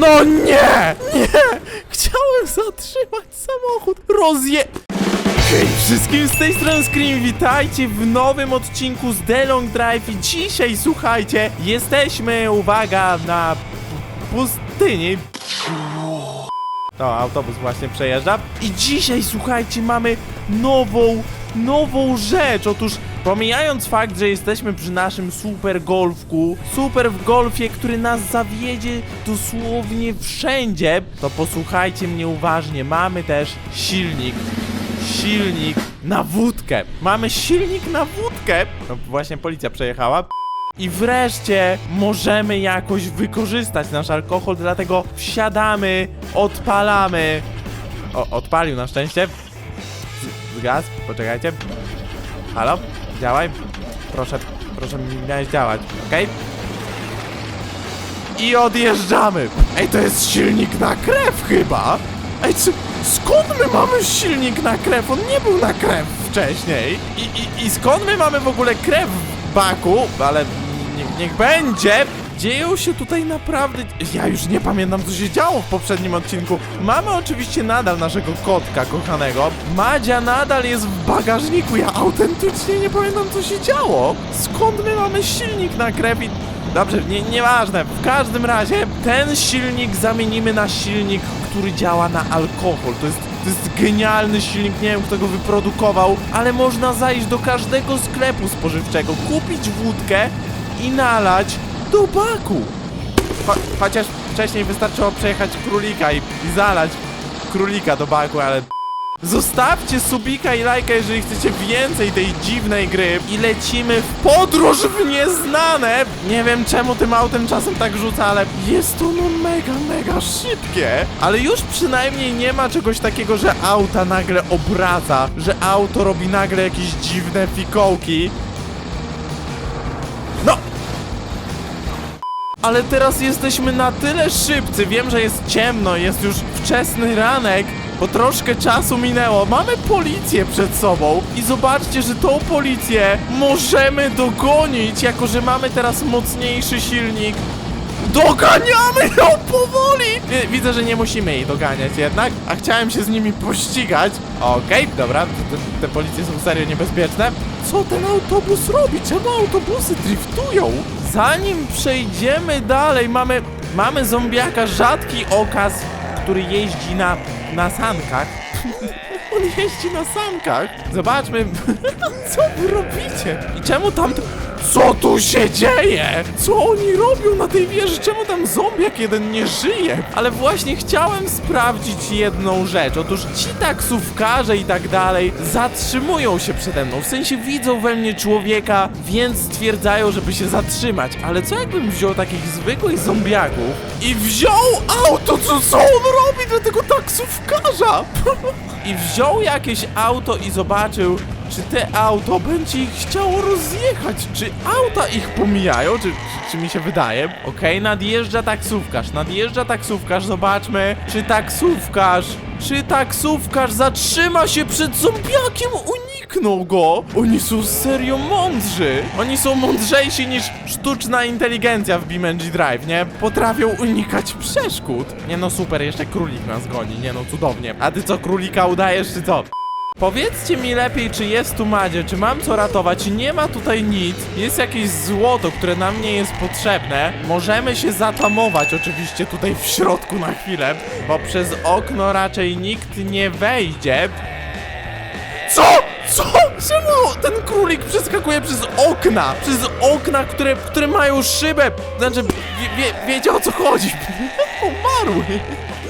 No nie! Nie! Chciałem zatrzymać samochód. Rozje... Hej wszystkim z tej strony Scream, witajcie w nowym odcinku z The Long Drive i dzisiaj, słuchajcie, jesteśmy, uwaga, na pustyni. No, autobus właśnie przejeżdża. I dzisiaj, słuchajcie, mamy nową, nową rzecz. Otóż, pomijając fakt, że jesteśmy przy naszym super golfku, super w golfie, który nas zawiedzie dosłownie wszędzie, to posłuchajcie mnie uważnie. Mamy też silnik. Silnik na wódkę. Mamy silnik na wódkę. No, właśnie policja przejechała. I wreszcie możemy jakoś wykorzystać nasz alkohol, dlatego wsiadamy, odpalamy. O, odpalił na szczęście. Zgas, poczekajcie. Halo? Działaj. Proszę, proszę, miałeś działać, okej? I odjeżdżamy. Ej, to jest silnik na krew chyba. Ej, skąd my mamy silnik na krew? On nie był na krew wcześniej. I, i, i skąd my mamy w ogóle krew w baku? Ale niech, niech będzie. Dzieją się tutaj naprawdę... Ja już nie pamiętam, co się działo w poprzednim odcinku. Mamy oczywiście nadal naszego kotka kochanego. Madzia nadal jest w bagażniku. Ja autentycznie nie pamiętam, co się działo. Skąd my mamy silnik na krew i... Dobrze, nie, nieważne. W każdym razie ten silnik zamienimy na silnik, który działa na alkohol. To jest, to jest genialny silnik, nie wiem kto go wyprodukował, ale można zajść do każdego sklepu spożywczego, kupić wódkę i nalać do baku. Cho chociaż wcześniej wystarczyło przejechać królika i, i zalać królika do baku, ale Zostawcie subika i lajka, jeżeli chcecie więcej tej dziwnej gry i lecimy w podróż w nieznane. Nie wiem czemu tym autem czasem tak rzuca, ale jest to no mega, mega szybkie. Ale już przynajmniej nie ma czegoś takiego, że auta nagle obraca, że auto robi nagle jakieś dziwne fikołki. Ale teraz jesteśmy na tyle szybcy. Wiem, że jest ciemno, jest już wczesny ranek, bo troszkę czasu minęło. Mamy policję przed sobą i zobaczcie, że tą policję możemy dogonić, jako że mamy teraz mocniejszy silnik. Doganiamy ją powoli! Nie, Widzę, że nie musimy jej doganiać jednak, a chciałem się z nimi pościgać. Okej, dobra, te, te- te policje są serio niebezpieczne. Co ten autobus robi? Czemu autobusy driftują? Zanim przejdziemy dalej, mamy, mamy zombiaka, rzadki okaz, który jeździ na, na sankach. On jeździ na sankach. Zobaczmy, co wy robicie? I czemu tam... Co tu się dzieje? Co oni robią na tej wieży? Czemu tam zombiak jeden nie żyje? Ale właśnie chciałem sprawdzić jedną rzecz. Otóż ci taksówkarze i tak dalej zatrzymują się przede mną. W sensie widzą we mnie człowieka, więc stwierdzają, żeby się zatrzymać. Ale co jakbym wziął takich zwykłych zombiaków i wziął auto? Co, co on robi dla tego taksówkarza? I wziął jakieś auto i zobaczył, czy te auto będzie ich chciało rozjechać, czy auta ich pomijają, czy, czy, czy mi się wydaje. Okej, nadjeżdża taksówkarz, nadjeżdża taksówkarz, zobaczmy, czy taksówkarz, czy taksówkarz zatrzyma się przed zombiakiem, uniknął go. Oni są serio mądrzy, oni są mądrzejsi niż sztuczna inteligencja w BeamNG Drive, nie? Potrafią unikać przeszkód. Nie no super, jeszcze królik nas goni, nie no cudownie. A ty co, królika udajesz, czy co? Powiedzcie mi lepiej, czy jest tu Madzie, czy mam co ratować? Nie ma tutaj nic. Jest jakieś złoto, które nam nie jest potrzebne. Możemy się zatamować oczywiście tutaj w środku na chwilę, bo przez okno raczej nikt nie wejdzie. Co? Co? Czemu ten królik przeskakuje przez okna? Przez okna, które, które mają szybę. Znaczy, wie, wie, wiecie o co chodzi. Umarły.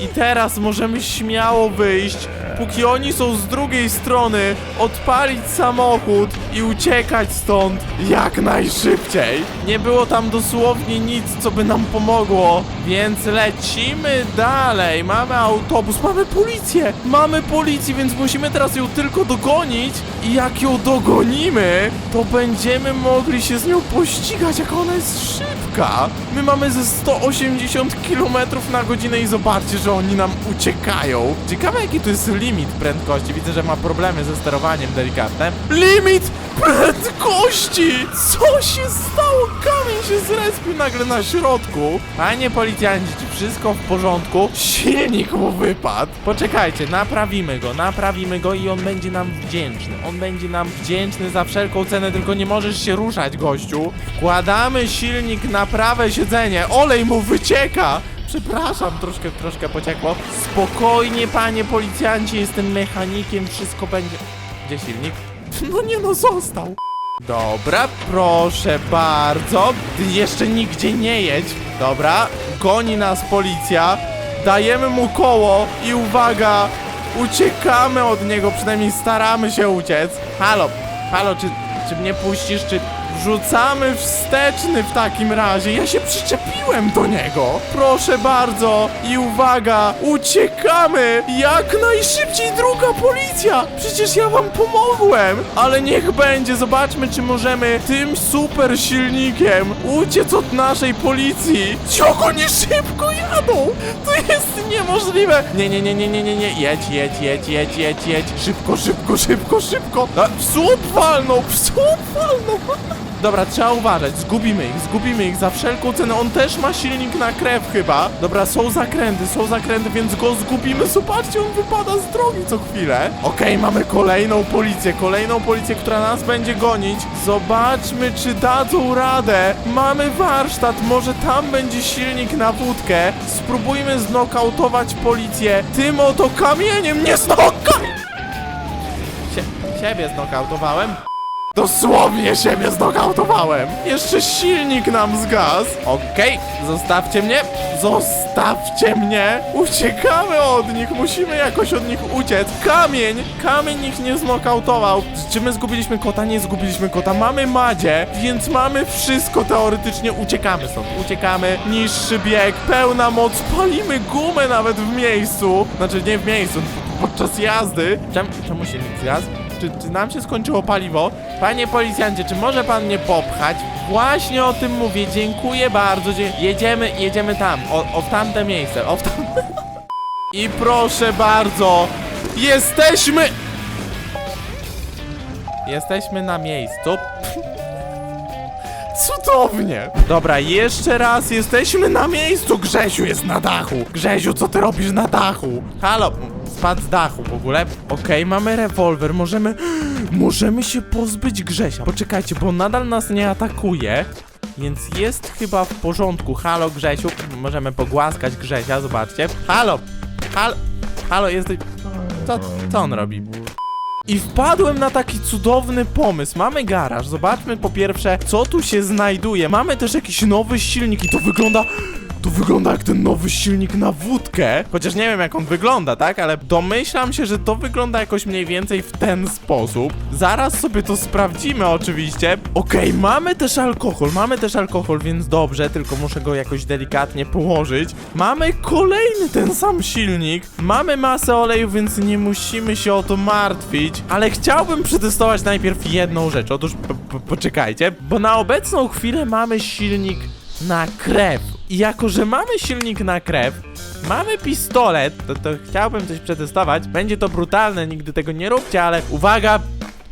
I teraz możemy śmiało wyjść, póki oni są z drugiej strony, odpalić samochód i uciekać stąd jak najszybciej. Nie było tam dosłownie nic, co by nam pomogło, więc lecimy dalej. Mamy autobus, mamy policję, mamy policję, więc musimy teraz ją tylko dogonić i jak ją dogonimy, to będziemy mogli się z nią pościgać, jak ona jest szybka. My mamy ze 180 km na godzinę i zobaczcie, że oni nam uciekają. Ciekawe jaki to jest limit prędkości. Widzę, że ma problemy ze sterowaniem delikatne. Limit prędkości! Co się stało? Kamień się zrespił nagle na środku. Panie policjanci, czy wszystko w porządku? Silnik mu wypadł. Poczekajcie, naprawimy go, naprawimy go i on będzie nam wdzięczny. On będzie nam wdzięczny za wszelką cenę, tylko nie możesz się ruszać, gościu. Wkładamy silnik na prawe siedzenie. Olej mu wycieka. Przepraszam, troszkę, troszkę pociekło. Spokojnie, panie policjanci, jestem mechanikiem, wszystko będzie... Gdzie silnik? No nie no, został. Dobra, proszę bardzo. Jeszcze nigdzie nie jedź. Dobra, goni nas policja. Dajemy mu koło i uwaga, uciekamy od niego, przynajmniej staramy się uciec. Halo, halo, czy, czy mnie puścisz, czy... Wrzucamy wsteczny w takim razie. Ja się przyczepiłem do niego. Proszę bardzo. I uwaga, uciekamy. Jak najszybciej druga policja. Przecież ja wam pomogłem. Ale niech będzie. Zobaczmy, czy możemy tym super silnikiem uciec od naszej policji. Jak oni szybko jadą. To jest niemożliwe. Nie, nie, nie, nie, nie, nie, nie. Jedź, jedź, jedź, jedź, jedź, jedź. Szybko, szybko, szybko, szybko. A, w słup walnął, w słup walnął. Dobra, trzeba uważać, zgubimy ich, zgubimy ich za wszelką cenę. On też ma silnik na krew chyba. Dobra, są zakręty, są zakręty, więc go zgubimy. Zobaczcie, on wypada z drogi co chwilę. Okej, mamy kolejną policję, kolejną policję, która nas będzie gonić. Zobaczmy, czy dadzą radę. Mamy warsztat, może tam będzie silnik na wódkę. Spróbujmy znokautować policję tym oto kamieniem. Nie znoka... Sie siebie znokautowałem. Dosłownie siebie znokautowałem! Jeszcze silnik nam zgasł! Okej, zostawcie mnie! Zostawcie mnie! Uciekamy od nich! Musimy jakoś od nich uciec! Kamień! Kamień ich nie znokautował! Czy my zgubiliśmy kota? Nie zgubiliśmy kota. Mamy Madzie, więc mamy wszystko teoretycznie. Uciekamy stąd. Uciekamy. Niższy bieg, pełna moc. Palimy gumę nawet w miejscu. Znaczy nie w miejscu, podczas jazdy. Czemu, czemu silnik zgasł? Czy, czy nam się skończyło paliwo? Panie policjancie, czy może pan mnie popchać? Właśnie o tym mówię, dziękuję bardzo. Dzie jedziemy, jedziemy tam, o, o w tamte miejsce, o w tam... I proszę bardzo, jesteśmy... Jesteśmy na miejscu. Cudownie! Dobra, jeszcze raz jesteśmy na miejscu! Grzesiu jest na dachu! Grzesiu, co ty robisz na dachu? Halo, spadł z dachu w ogóle. Okej, mamy rewolwer, możemy... Możemy się pozbyć Grzesia. Poczekajcie, bo nadal nas nie atakuje. Więc jest chyba w porządku. Halo, Grzesiu. Możemy pogłaskać Grzesia, zobaczcie. Halo! Halo! Halo, jesteś... Co, co on robi? I wpadłem na taki cudowny pomysł. Mamy garaż, zobaczmy po pierwsze, co tu się znajduje. Mamy też jakiś nowy silnik i to wygląda... To wygląda jak ten nowy silnik na wódkę. Chociaż nie wiem jak on wygląda, tak? Ale domyślam się, że to wygląda jakoś mniej więcej w ten sposób. Zaraz sobie to sprawdzimy oczywiście. Okej, mamy też alkohol, mamy też alkohol, więc dobrze, tylko muszę go jakoś delikatnie położyć. Mamy kolejny ten sam silnik. Mamy masę oleju, więc nie musimy się o to martwić. Ale chciałbym przetestować najpierw jedną rzecz. Otóż po, po, poczekajcie, bo na obecną chwilę mamy silnik na krew. I jako, że mamy silnik na krew, mamy pistolet, to, to chciałbym coś przetestować. Będzie to brutalne, nigdy tego nie róbcie, ale uwaga,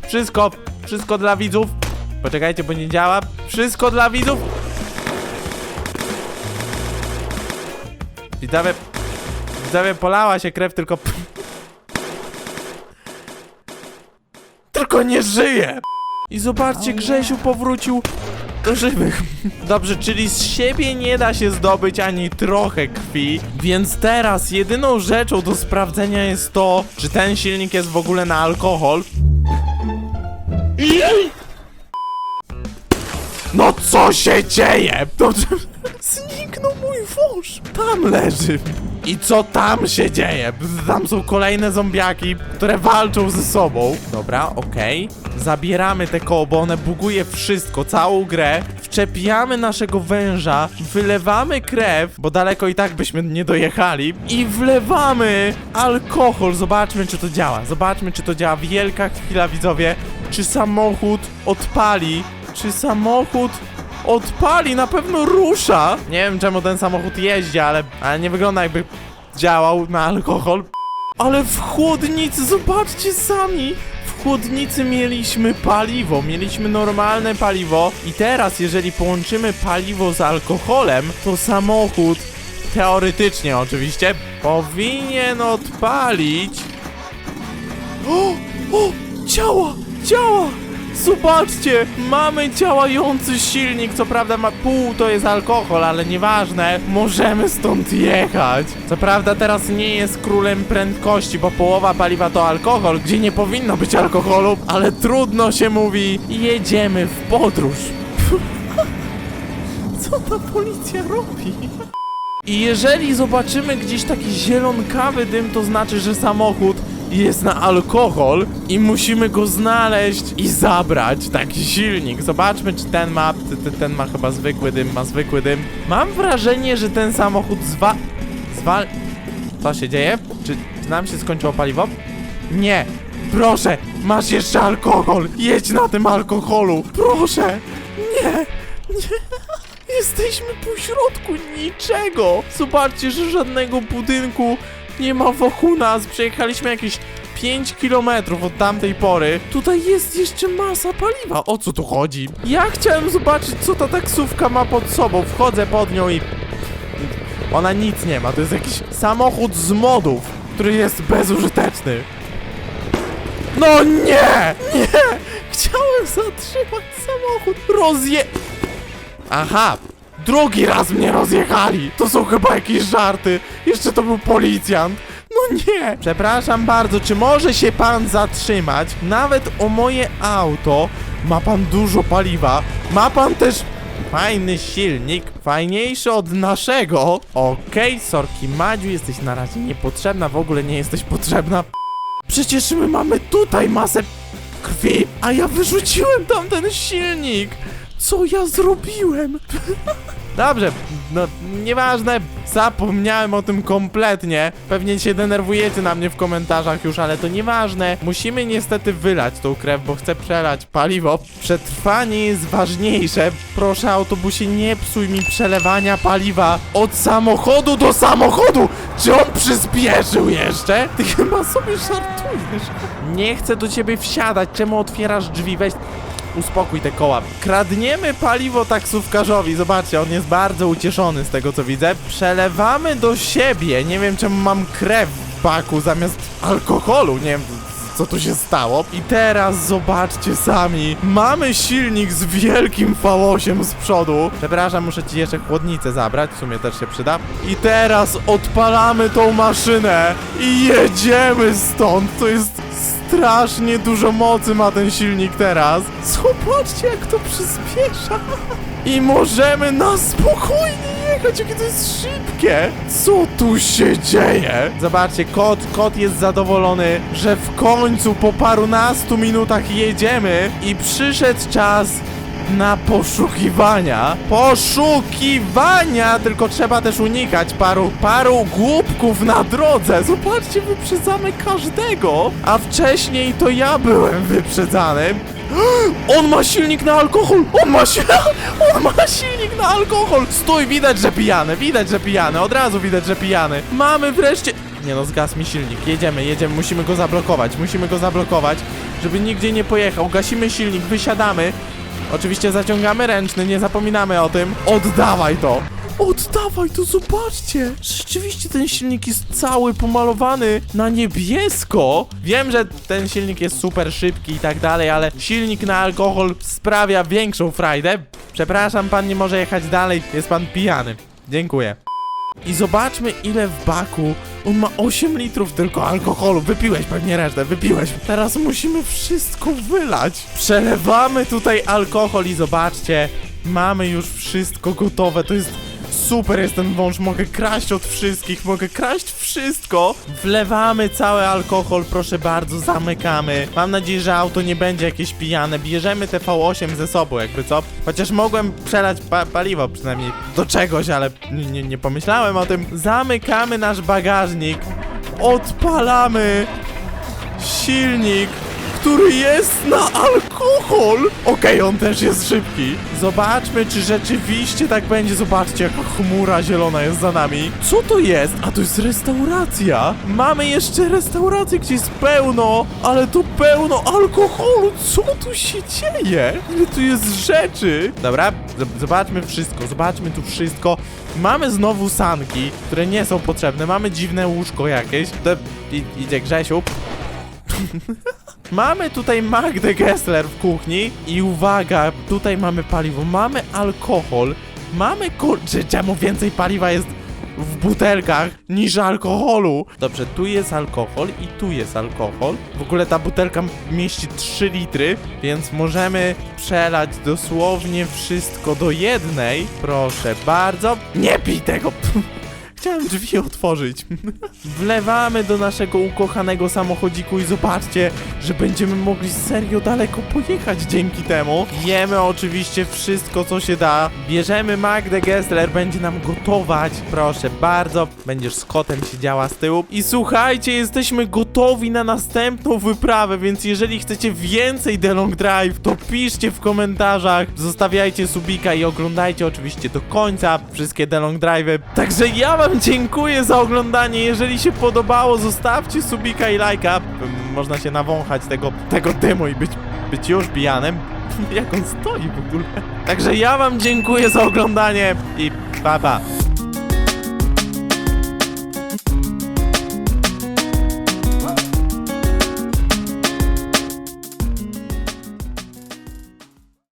wszystko, wszystko dla widzów. Poczekajcie, bo nie działa. Wszystko dla widzów. Widzowie, widzowie, polała się krew, tylko... Tylko nie żyje! I zobaczcie, Grzesiu powrócił do żywych. Dobrze, czyli z siebie nie da się zdobyć ani trochę krwi, więc teraz jedyną rzeczą do sprawdzenia jest to, czy ten silnik jest w ogóle na alkohol. No co się dzieje? Dobrze, zniknął mój wąż. Tam leży. I co tam się dzieje? Tam są kolejne zombiaki, które walczą ze sobą. Dobra, okej. Zabieramy te koło, bo one buguje wszystko, całą grę. Wczepiamy naszego węża, wylewamy krew, bo daleko i tak byśmy nie dojechali. I wlewamy alkohol. Zobaczmy, czy to działa. Zobaczmy, czy to działa. Wielka chwila, widzowie. Czy samochód odpali? Czy samochód odpali? Na pewno rusza. Nie wiem, czemu ten samochód jeździ, ale, ale nie wygląda jakby działał na alkohol. Ale w chłodnicy, zobaczcie sami! W chłodnicy mieliśmy paliwo, mieliśmy normalne paliwo i teraz jeżeli połączymy paliwo z alkoholem, to samochód, teoretycznie oczywiście, powinien odpalić... O! O! Działa! Działa! Zobaczcie! Mamy działający silnik, co prawda ma pół to jest alkohol, ale nieważne, możemy stąd jechać. Co prawda teraz nie jest królem prędkości, bo połowa paliwa to alkohol, gdzie nie powinno być alkoholu, ale trudno się mówi, jedziemy w podróż. Co ta policja robi? I jeżeli zobaczymy gdzieś taki zielonkawy dym, to znaczy, że samochód jest na alkohol i musimy go znaleźć i zabrać. Taki silnik. Zobaczmy, czy ten ma. t- t- Ten ma chyba zwykły dym, ma zwykły dym. Mam wrażenie, że ten samochód zwa. Zwal. Co się dzieje? Czy, czy nam się skończyło paliwo? Nie! Proszę! Masz jeszcze alkohol! Jedź na tym alkoholu! Proszę! Nie! Nie! Jesteśmy po środku niczego! Zobaczcie, że żadnego budynku nie ma wokół nas. Przejechaliśmy jakieś 5 kilometrów od tamtej pory. Tutaj jest jeszcze masa paliwa. O co tu chodzi? Ja chciałem zobaczyć, co ta taksówka ma pod sobą. Wchodzę pod nią i... Ona nic nie ma. To jest jakiś samochód z modów, który jest bezużyteczny. No nie! Nie! Chciałem zatrzymać samochód. Rozje... Aha! Drugi raz mnie rozjechali! To są chyba jakieś żarty! Jeszcze to był policjant! No nie! Przepraszam bardzo, czy może się pan zatrzymać? Nawet o moje auto ma pan dużo paliwa. Ma pan też fajny silnik, fajniejszy od naszego. Okej, sorki Madziu, jesteś na razie niepotrzebna, w ogóle nie jesteś potrzebna. Przecież my mamy tutaj masę krwi, a ja wyrzuciłem tamten silnik! Co ja zrobiłem? Dobrze, no nieważne, zapomniałem o tym kompletnie. Pewnie się denerwujecie na mnie w komentarzach już, ale to nieważne. Musimy niestety wylać tą krew, bo chcę przelać paliwo. Przetrwanie jest ważniejsze. Proszę autobusie, nie psuj mi przelewania paliwa od samochodu do samochodu! Czy on przyspieszył jeszcze? Ty chyba sobie żartujesz. Nie chcę do ciebie wsiadać, czemu otwierasz drzwi? Weź... Uspokój te koła. Kradniemy paliwo taksówkarzowi. Zobaczcie, on jest bardzo ucieszony z tego co widzę. Przelewamy do siebie. Nie wiem czemu mam krew w baku zamiast alkoholu. Nie wiem co tu się stało. I teraz zobaczcie sami. Mamy silnik z wielkim V8 z przodu. Przepraszam, muszę ci jeszcze chłodnicę zabrać. W sumie też się przyda. I teraz odpalamy tą maszynę i jedziemy stąd. To jest strasznie dużo mocy ma ten silnik teraz. Zobaczcie, jak to przyspiesza. I możemy na spokojnie jechać, jakie to jest szybkie. Co tu się dzieje? Zobaczcie, kot, kot jest zadowolony, że w końcu po parunastu minutach jedziemy i przyszedł czas na poszukiwania. Poszukiwania! Tylko trzeba też unikać paru, paru głupków na drodze. Zobaczcie, wyprzedzamy każdego. A wcześniej to ja byłem wyprzedzany. On ma silnik na alkohol! On ma, si on ma silnik na alkohol! Stój, widać, że pijany, widać, że pijany, od razu widać, że pijany. Mamy wreszcie... Nie no, zgasł mi silnik. Jedziemy, jedziemy, musimy go zablokować, musimy go zablokować, żeby nigdzie nie pojechał. Gasimy silnik, wysiadamy. Oczywiście zaciągamy ręczny, nie zapominamy o tym. Oddawaj to! Oddawaj to, zobaczcie! Rzeczywiście ten silnik jest cały pomalowany na niebiesko. Wiem, że ten silnik jest super szybki i tak dalej, ale silnik na alkohol sprawia większą frajdę. Przepraszam, pan nie może jechać dalej, jest pan pijany. Dziękuję. I zobaczmy ile w baku. On ma 8 litrów tylko alkoholu. Wypiłeś pewnie resztę, wypiłeś. Teraz musimy wszystko wylać. Przelewamy tutaj alkohol i zobaczcie. Mamy już wszystko gotowe. To jest super jest ten wąż. Mogę kraść od wszystkich, mogę kraść wszystko. Wlewamy cały alkohol, proszę bardzo, zamykamy. Mam nadzieję, że auto nie będzie jakieś pijane. Bierzemy te V8 ze sobą, jakby co. Chociaż mogłem przelać pa paliwo przynajmniej do czegoś, ale nie, nie, pomyślałem o tym. Zamykamy nasz bagażnik. Odpalamy silnik, który jest na alkohol. Okej, on też jest szybki. Zobaczmy, czy rzeczywiście tak będzie. Zobaczcie, jaka chmura zielona jest za nami. Co to jest? A to jest restauracja. Mamy jeszcze restaurację, gdzie jest pełno, ale tu pełno alkoholu. Co tu się dzieje? Ile tu jest rzeczy? Dobra, zobaczmy wszystko, zobaczmy tu wszystko. Mamy znowu sanki, które nie są potrzebne. Mamy dziwne łóżko jakieś. To idzie Grzesiu. Mamy tutaj Magdę Gessler w kuchni i uwaga, tutaj mamy paliwo, mamy alkohol, mamy kur... Czy czemu więcej paliwa jest w butelkach niż alkoholu? Dobrze, tu jest alkohol i tu jest alkohol. W ogóle ta butelka mieści 3 litry, więc możemy przelać dosłownie wszystko do jednej. Proszę bardzo. Nie pij tego! Chciałem drzwi otworzyć. Wlewamy do naszego ukochanego samochodziku i zobaczcie, że będziemy mogli serio daleko pojechać dzięki temu. Jemy oczywiście wszystko, co się da. Bierzemy Magdę Gessler, będzie nam gotować. Proszę bardzo, będziesz z kotem siedziała z tyłu. I słuchajcie, jesteśmy gotowi na następną wyprawę, więc jeżeli chcecie więcej The Long Drive, to piszcie w komentarzach, zostawiajcie subika i oglądajcie oczywiście do końca wszystkie The Long Drive'y. Także ja wam dziękuję za oglądanie, jeżeli się podobało, zostawcie subika i lajka. Można się nawąchać tego, tego dymu i być, być już pijanym. Jak on stoi w ogóle? Także ja wam dziękuję za oglądanie i pa pa.